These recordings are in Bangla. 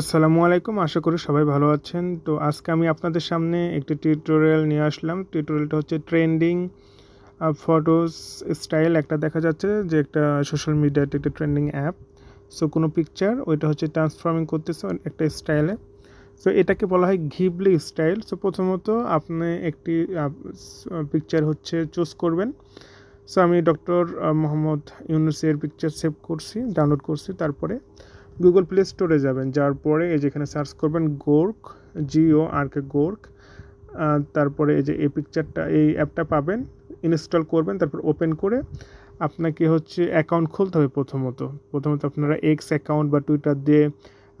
আসসালামু আলাইকুম, আশা করি সবাই ভালো আছেন। তো আজকে আমি আপনাদের সামনে একটি টিউটোরিয়াল নিয়ে আসলাম। টিউটোরিয়ালটা হচ্ছে ট্রেন্ডিং ফটোস স্টাইল একটা দেখা যাচ্ছে যে একটা সোশ্যাল মিডিয়াতে একটা ট্রেন্ডিং অ্যাপ সো কোনো পিকচার ওইটা হচ্ছে ট্রান্সফর্মিং করতেছে একটা স্টাইলে সো এটাকে বলা হয় ঘিবলি স্টাইল সো প্রথমত আপনি একটি পিকচার হচ্ছে চুজ করবেন। সো আমি ডক্টর মোহাম্মদ ইউনুসের পিকচার সেভ করছি ডাউনলোড করছি তারপরে। গুগল প্লে স্টোরে যাবেন। যাওয়ার পরে এই যেখানে সার্চ করবেন গোর্ক জিও আর কে গোর্ক তারপরে এই যে এই পিকচারটা এই অ্যাপটা পাবেন ইনস্টল করবেন, তারপর ওপেন করে আপনাকে হচ্ছে অ্যাকাউন্ট খুলতে হবে প্রথমত। প্রথমত আপনারা এক্স অ্যাকাউন্ট বা টুইটার দিয়ে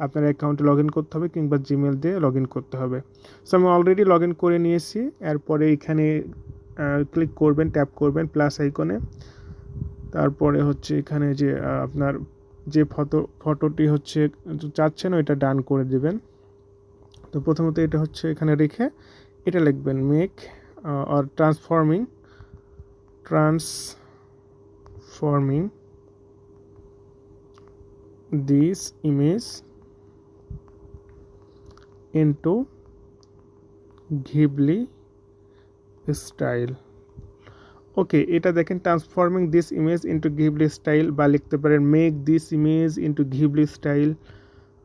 আপনার অ্যাকাউন্টে লগ ইন করতে হবে কিংবা জিমেল দিয়ে লগ ইন করতে হবে। সো আমি অলরেডি লগ ইন করে নিয়েছি। এরপরে এখানে ক্লিক করবেন ট্যাপ করবেন প্লাস আইকনে তারপরে হচ্ছে এখানে যে আপনার যে ফটো, ফটোটি হচ্ছে, চাচ্ছেন ওইটা ডান করে দেবেন। তো প্রথমত এটা হচ্ছে এখানে রেখে এটা লিখবেন make R transforming transforming this image into Ghibli style okay এটা দেখেন transforming this image into Ghibli style বা লিখতে পারেন make this image into Ghibli style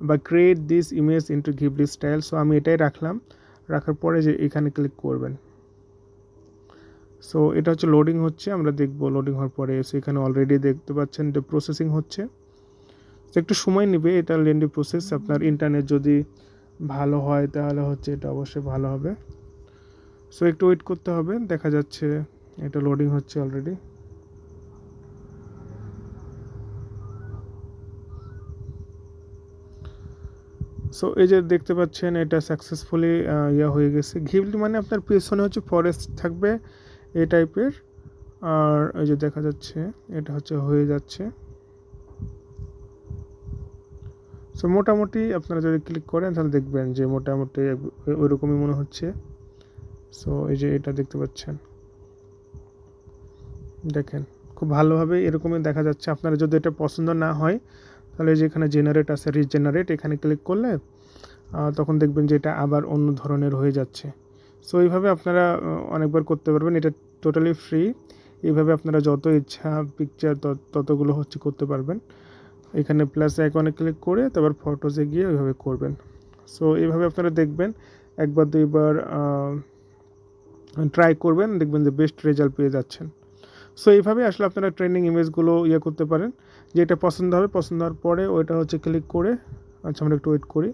বা create this image into Ghibli style so আমি এটাই রাখলাম, রাখার পরে যে এখানে ক্লিক করবেন। সো এটা হচ্ছে লোডিং হচ্ছে, আমরা দেখব লোডিং হওয়ার পরে। সো এখানে অলরেডি দেখতে পাচ্ছেন যে প্রসেসিং হচ্ছে। তো একটু সময় নেবে এটা লেন্ডি প্রসেস আপনার ইন্টারনেট যদি ভালো হয়, তাহলে হচ্ছে এটা অবশ্যই ভালো হবে। সো একটু ওয়েট করতে হবে, দেখা যাচ্ছে এটা লোডিং হচ্ছে অলরেডি সো এই যে দেখতে পাচ্ছেন, এটা সাকসেসফুলি ইয়া হয়ে গেছে। ঘিবলি মানে আপনার পেছনে হচ্ছে ফরেস্ট থাকবে এই টাইপের আর এই যে দেখা যাচ্ছে, এটা হচ্ছে হয়ে যাচ্ছে। সো মোটামুটি আপনারা যদি ক্লিক করেন, তাহলে দেখবেন যে মোটামুটি ওইরকমই মনে হচ্ছে। সো এই যে এটা দেখতে পাচ্ছেন। দেখেন, খুব ভালোভাবে এরকমই দেখা যাচ্ছে। আপনারা যদি এটা পছন্দ না হয়, তাহলে যেখানে জেনারেট আছে রিজেনারেট এখানে ক্লিক করলে তখন দেখবেন যে এটা আবার অন্য ধরনের হয়ে যাচ্ছে। সো এইভাবে আপনারা অনেকবার করতে পারবেন। এটা টোটালি ফ্রি এইভাবে আপনারা যত ইচ্ছা পিকচার ততগুলো হচ্ছে করতে পারবেন। এখানে প্লাস আইকনে ক্লিক করে, তারপর ফটোজে গিয়ে ওইভাবে করবেন। সো এইভাবে আপনারা দেখবেন। একবার, দুইবার ট্রাই করবেন, দেখবেন যে বেস্ট রেজাল্ট পেয়ে যাচ্ছেন। সো এইভাবে আসলে আপনারা ট্রেন্ডিং ইমেজগুলো ইয়ে করতে পারেন। যেটা পছন্দ হবে, পছন্দ হওয়ার পরে ওইটা হচ্ছে ক্লিক করে আচ্ছা আমরা একটু ওয়েট করি।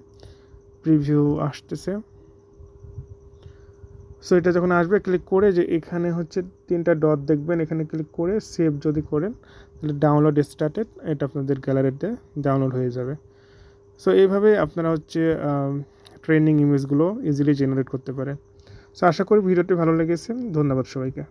প্রিভিউ আসতেছে। সো এটা যখন আসবে ক্লিক করে যে এখানে হচ্ছে তিনটা ডট দেখবেন, এখানে ক্লিক করে সেভ যদি করেন, তাহলে ডাউনলোড স্টার্টেড এটা আপনাদের গ্যালারিতে ডাউনলোড হয়ে যাবে। সো এইভাবে আপনারা হচ্ছে ট্রেন্ডিং ইমেজগুলো ইজিলি জেনারেট করতে পারেন। সো আশা করি ভিডিওটি ভালো লেগেছে। ধন্যবাদ সবাইকে।